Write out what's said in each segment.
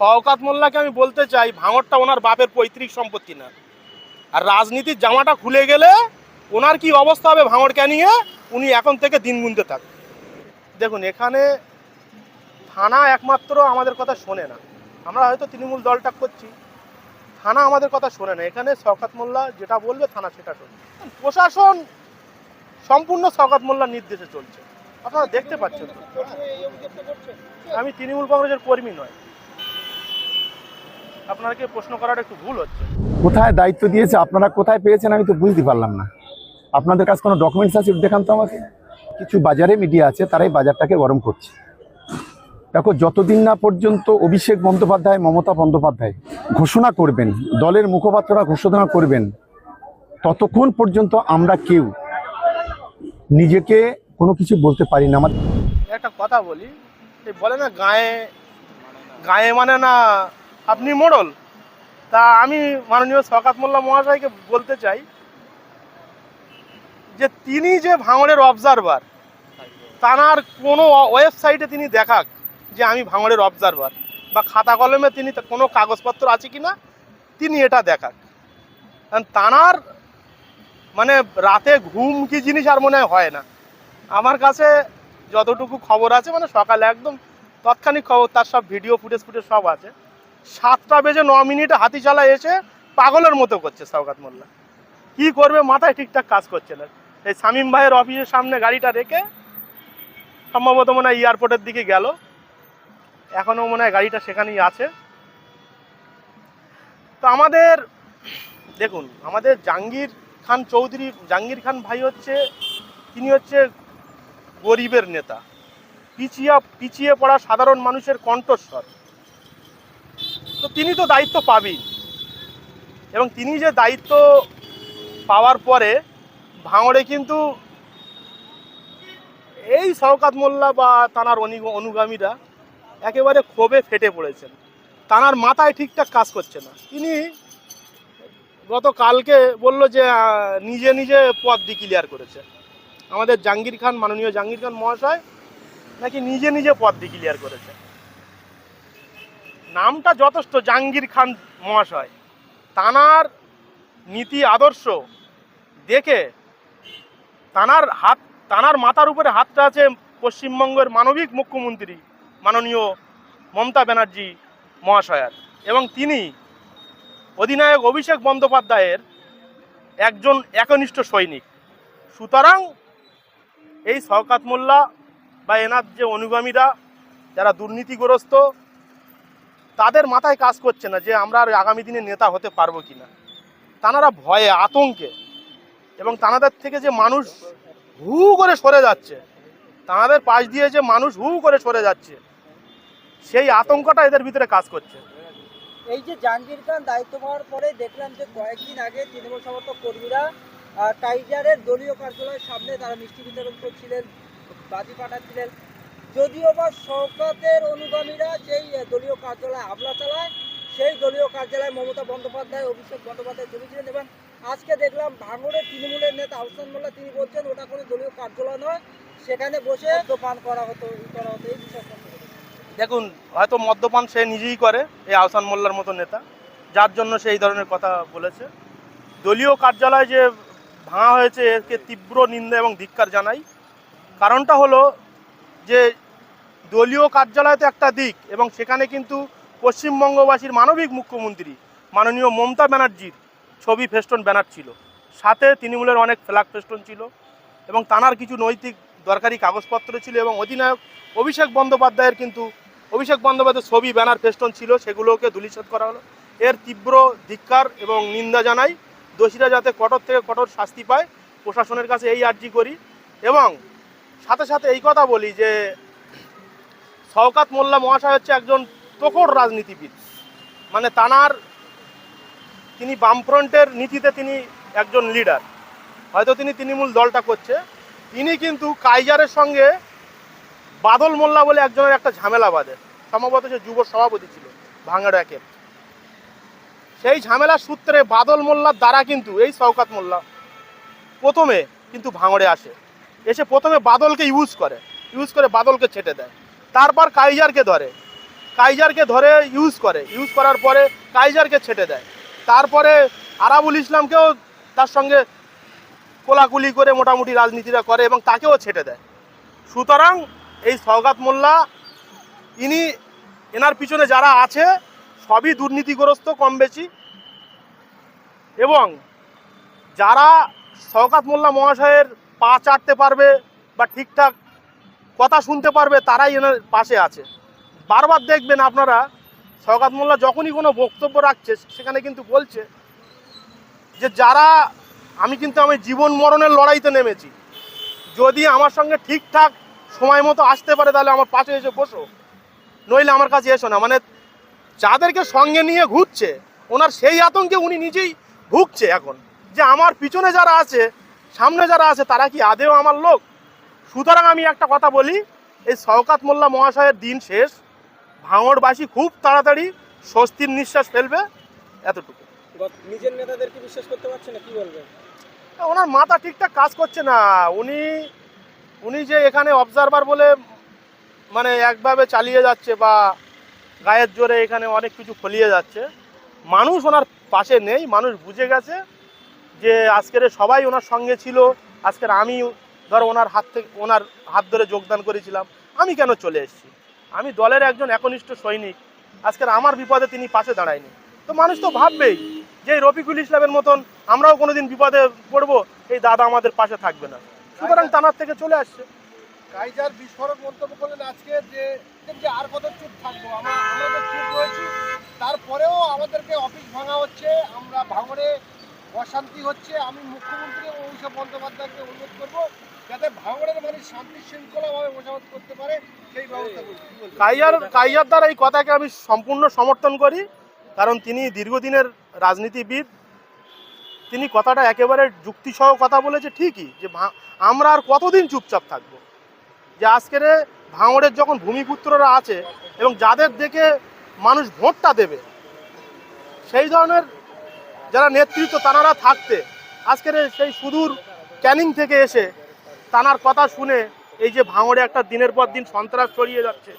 শওকাত মোল্লাকে আমি বলতে চাই, ভাঙরটা ওনার বাপের পৈতৃক সম্পত্তি না। আর রাজনীতির জামাটা খুলে গেলে ওনার কি অবস্থা হবে ভাঙড়কে নিয়ে উনি এখন থেকে দিন গুনতে থাক। দেখুন, এখানে থানা একমাত্র আমাদের কথা শোনে না। আমরা হয়তো তৃণমূল দলটা করছি। থানা আমাদের কথা শোনে না। এখানে শওকাত মোল্লা যেটা বলবে, থানা সেটা শোনে। প্রশাসন সম্পূর্ণ শওকাত মোল্লার নির্দেশে চলছে। আপনারা দেখতে পাচ্ছেন। আমি তৃণমূল কংগ্রেসের কর্মী নয়। আপনাকে প্রশ্ন করাটা একটু ভুল হচ্ছে। কোথায় দায়িত্ব দিয়েছে আপনারা কোথায় পেয়েছেন আমি তো বুঝতে পারলাম না। আপনাদের কাছে কোনো ডকুমেন্টস আছে দেখান তো আমাকে। কিছু বাজারে মিডিয়া আছে তারাই বাজারটাকে গরম করছে। দেখো যতদিন না পর্যন্ত অভিষেক বন্দ্যোপাধ্যায় মমতা বন্দ্যোপাধ্যায় ঘোষণা করবেন দলের মুখপাত্ররা ঘোষণা করবেন ততক্ষণ পর্যন্ত আমরা কেউ নিজেকে কোনো কিছু বলতে পারি না। আমার একটা কথা বলি বলে না গায়ে গায়ে মানে না আপনি মোড়ল। তা আমি মাননীয় শকাত মোল্লা মহাশয়কে বলতে চাই যে তিনি যে ভাঙড়ের অবজারভার তানার কোনো ওয়েবসাইটে তিনি দেখাক যে আমি ভাঙড়ের অবজারভার বা খাতা কলমে তিনি কোনো কাগজপত্র আছে কি না তিনি এটা দেখাক। কারণ তানার মানে রাতে ঘুম কি জিনিস আর মনে হয় না। আমার কাছে যতটুকু খবর আছে মানে সকালে একদম তৎক্ষণিক খবর, তার সব ভিডিও ফুটেজ ফুটেজ সব আছে। সাতটা বেজে ন মিনিটে হাতি চালা এসে পাগলের মতো করছে সৌগাত মোল্লা। কি করবে? মাথায় ঠিকঠাক কাজ করছে না। এই শামীম ভাইয়ের অফিসের সামনে গাড়িটা রেখে সম্ভবত মনে হয় এয়ারপোর্টের দিকে গেল। এখনও মনে হয় গাড়িটা সেখানেই আছে। তো আমাদের, দেখুন, আমাদের জাহাঙ্গীর খান চৌধুরী, জাহাঙ্গীর খান ভাই হচ্ছে, তিনি হচ্ছে গরিবের নেতা। পিছিয়ে পিছিয়ে পড়া সাধারণ মানুষের কণ্ঠস্বর। তো তিনি তো দায়িত্ব পাবেই। এবং তিনি যে দায়িত্ব পাওয়ার পরে ভাঙড়ে কিন্তু এই শওকাত মোল্লা বা তানার অনুগামীরা একেবারে ক্ষোভে ফেটে পড়েছেন। তানার মাথায় ঠিকঠাক কাজ করছে না। তিনি গতকালকে বলল যে নিজে নিজে পদ ডিক্লিয়ার করেছে। আমাদের জাহাঙ্গীর খান, মাননীয় জাহাঙ্গীর খান মহাশয় নাকি নিজে নিজে পদ ডিক্লিয়ার করেছে। নামটা যথেষ্ট, জাহাঙ্গীর খান মহাশয়। তানার নীতি, আদর্শ দেখে তানার হাত, তানার মাথার উপরে হাতটা আছে পশ্চিমবঙ্গের মানবিক মুখ্যমন্ত্রী মাননীয় মমতা ব্যানার্জি মহাশয়ার। এবং তিনি অধিনায়ক অভিষেক বন্দ্যোপাধ্যায়ের একজন একনিষ্ঠ সৈনিক। সুতরাং এই শওকাত মোল্লা বা এনার যে অনুগামীরা, যারা দুর্নীতিগ্রস্ত তাদের মাথায় কাজ করছে না যে আমরা আর আগামী দিনে নেতা হতে পারব কি না তানারা ভয়ে আতঙ্কে এবং তানাদের থেকে যে মানুষ হু করে সরে যাচ্ছে তানাদের পাশ দিয়ে যে মানুষ হু করে সরে যাচ্ছে সেই আতঙ্কটা এদের ভিতরে কাজ করছে। এই যে জাহাঙ্গীর খান দায়িত্ব পাওয়ার পরে দেখলাম যে কয়েকদিন আগে তৃণমূল সমর্থক কর্মীরা আহ, টাইগারের দলীয় কার্যালয়ের সামনে তারা মিষ্টি বিতরণ করছিলেন বাজি ফাটাচ্ছিলেন যদিও বা শওকতের অনুগামীরা সেই দলীয় কার্যালয়ে হামলা চালায়, সেই দলীয় কার্যালয়ে মমতা বন্দ্যোপাধ্যায়, অভিষেক বন্দ্যোপাধ্যায় জমেছিলেন এবং আজকে দেখলাম ভাঙড়ের তৃণমূলের নেতা আহসান মোল্লা, তিনি বলছেন ওটা কোনো দলীয় কার্যালয় নয়, সেখানে বসে পান করা হতো করা হতো, এই বিষয়ে দেখুন, হয়তো মদ্যপান সে নিজেই করে, এই আহসান মোল্লার মতো নেতা, যার জন্য সে এই ধরনের কথা বলেছে। দলীয় কার্যালয় যে ভাঙা হয়েছে একে তীব্র নিন্দা এবং ধিক্কার জানাই। কারণটা হলো যে দলীয় কার্যালয় তো একটা দিক এবং সেখানে কিন্তু পশ্চিমবঙ্গবাসীর মানবিক মুখ্যমন্ত্রী মাননীয় মমতা ব্যানার্জির ছবি ফেস্টন ব্যানার ছিল। সাথে তৃণমূলের অনেক ফ্ল্যাগ ফেস্টন ছিল এবং তানার কিছু নৈতিক দরকারি কাগজপত্র ছিল এবং অধিনায়ক অভিষেক বন্দ্যোপাধ্যায়ের কিন্তু অভিষেক বন্দ্যোপাধ্যায়ের ছবি, ব্যানার, ফেস্টন ছিল, সেগুলোকে ধূলিসাৎ করা হলো। এর তীব্র ধিক্কার এবং নিন্দা জানাই দোষীরা যাতে কঠোর থেকে কঠোর শাস্তি পায়, প্রশাসনের কাছে এই আর্জি করি এবং সাথে সাথে এই কথা বলি যে শওকাত মোল্লা মহাশয় হচ্ছে একজন প্রখর রাজনীতিবিদ। মানে তানার তিনি বামফ্রন্টের নীতিতে তিনি একজন লিডার হয়তো তিনি তৃণমূল দলটা করছে। তিনি কিন্তু কাইজারের সঙ্গে বাদল মোল্লা বলে একজনের একটা ঝামেলা বাঁধে। সম্ভবত সে যুব সভাপতি ছিল, ভাঙড় একের সেই ঝামেলার সূত্রে বাদল মোল্লার দ্বারা কিন্তু এই শওকাত মোল্লা প্রথমে কিন্তু ভাঙড়ে আসে। এসে প্রথমে বাদলকে ইউজ করে ইউজ করে বাদলকে ছেটে দেয়। তারপর কাইজারকে ধরে। কাইজারকে ধরে ইউজ করে। ইউজ করার পরে কাইজারকে ছেটে দেয়। তারপরে আরাবুল ইসলামকেও তার সঙ্গে কোলাকুলি করে মোটামুটি রাজনীতিটা করে এবং তাকেও ছেটে দেয়। সুতরাং এই সওগাত মোল্লা, ইনি, এনার পিছনে যারা আছে, সবই দুর্নীতিগ্রস্ত কম বেশি। এবং যারা শওকাত মোল্লা মহাশয়ের পা চাটতে পারবে বা ঠিকঠাক কথা শুনতে পারবে, তারাই এনার পাশে আছে। বারবার দেখবেন আপনারা শওকাত মোল্লা যখনই কোনো বক্তব্য রাখছে, সেখানে কিন্তু বলছে যে, যারা, আমি কিন্তু আমি জীবন মরণের লড়াইতে নেমেছি। যদি আমার সঙ্গে ঠিকঠাক সময় মতো আসতে পারে, তাহলে আমার পাশে এসে বসো। নইলে আমার কাছে এসো না। মানে যাদেরকে সঙ্গে নিয়ে ঘুরছে, ওনার সেই আতঙ্কে উনি নিজেই ভুগছে এখন। যে, আমার পিছনে যারা আছে সামনে যারা আছে তারা কি আদেও আমার লোক? সুতরাং আমি একটা কথা বলি এই শওকাত মোল্লা মহাশয়ের দিন শেষ। ভাঙড়বাসী খুব তাড়াতাড়ি স্বস্তির নিঃশ্বাস ফেলবে। এতটুকু। নিজের নেতাদেরকে বিশ্বাস করতে পারছে না? কি বলবেন ওনার মাথা ঠিকঠাক কাজ করছে না। উনি উনি যে এখানে অবজারভার বলে মানে একভাবে চালিয়ে যাচ্ছে বা গায়ের জোরে এখানে অনেক কিছু ফলিয়ে যাচ্ছে। মানুষ ওনার পাশে নেই মানুষ বুঝে গেছে। যে আজকের সবাই ওনার সঙ্গে ছিল, আজকের আমি ধর ওনার হাত থেকে, ওনার হাত ধরে যোগদান করেছিলাম। আমি কেন চলে এসেছি? আমি দলের একজন একনিষ্ঠ সৈনিক। আজকের আমার বিপদে তিনি পাশে দাঁড়ায়নি। তো মানুষ তো ভাববেই যে রফিকুল ইসলামের মতন আমরাও কোনোদিন বিপদে পড়ব, এই দাদা আমাদের পাশে থাকবে না। সুতরাং তানার থেকে চলে আসছে। কাইজার বিস্ফোরক মন্তব্য করলেন আজকে যে আর কত চুপ থাকব? আমরা চুপ রয়েছি। তারপরেও আমাদেরকে অফিস ভাঙা হচ্ছে। আমরা ভাঙড়ে অশান্তি হচ্ছে। আমি মুখ্যমন্ত্রী অভিষেক বন্দ্যোপাধ্যায়কে অনুরোধ করব, যাতে ভাঙড়ের মানুষ শান্তি শৃঙ্খলাভাবে বসবাস করতে পারে, সেই ব্যবস্থা কাইয়ার কাইয়ার দ্বারা এই কথাকে আমি সম্পূর্ণ সমর্থন করি, কারণ তিনি দীর্ঘদিনের রাজনীতিবিদ। তিনি কথাটা একেবারে যুক্তিসহ কথা বলেছে ঠিকই, যে আমরা আর কতদিন চুপচাপ থাকব? যে আজকের ভাঙড়ের যখন ভূমিপুত্ররা আছে এবং যাদের দেখে মানুষ ভোটটা দেবে, সেই ধরনের যারা নেতৃত্ব তানারা থাকতে। আজকের সেই সুদূর ক্যানিং থেকে এসে তানার কথা শুনে এই যে ভাঙড়ে একটা দিনের পর দিন সন্ত্রাস ছড়িয়ে যাচ্ছে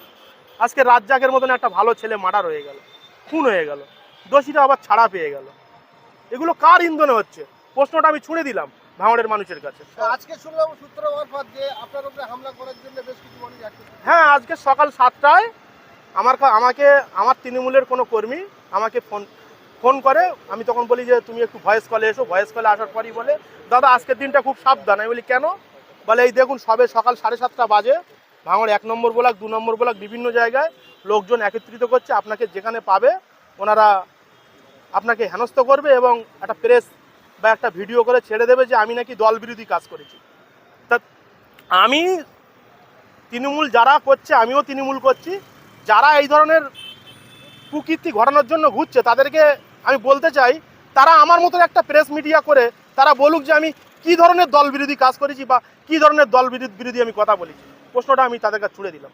আজকে রাজ্জাকের মতন একটা ভালো ছেলে মার্ডার হয়ে গেল খুন হয়ে গেল দোষীরা আবার ছাড়া পেয়ে গেল। এগুলো কার ইন্ধনে হচ্ছে? প্রশ্নটা আমি ছুঁড়ে দিলাম ভাঙড়ের মানুষের কাছে। আজকে শুনলাম সূত্র মারফত যে আপনার উপরে হামলা করার জন্য বেশ কিছু মানুষ হ্যাঁ আজকে সকাল সাতটায় আমার কা- আমাকে আমার তৃণমূলের কোনো কর্মী আমাকে ফোন ফোন করে, আমি তখন বলি যে, তুমি একটু ভয়েস কলে এসো ভয়েস কলে আসার পরই বলে, দাদা, আজকের দিনটা খুব সাবধান। আমি বলি, কেন? বলে, এই দেখুন, সবে সকাল সাড়ে সাতটা বাজে। ভাঙড় এক নম্বর ব্লক, দু নম্বর ব্লক, বিভিন্ন জায়গায় লোকজন একত্রিত করছে, আপনাকে যেখানে পাবে, ওনারা আপনাকে হেনস্থ করবে এবং একটা প্রেস বা একটা ভিডিও করে ছেড়ে দেবে যে, আমি নাকি দল বিরোধী কাজ করেছি। তা আমি তৃণমূল যারা করছে, আমিও তৃণমূল করছি। যারা এই ধরনের কুকীর্তি ঘটানোর জন্য ঘুরছে, তাদেরকে আমি বলতে চাই, তারা আমার মতো একটা প্রেস মিডিয়া করে, তারা বলুক যে আমি কি ধরনের দল বিরোধী কাজ করেছি বা কি ধরনের দল বিরোধী আমি কথা বলেছি। প্রশ্নটা আমি তাদের কাছে ছুড়ে দিলাম।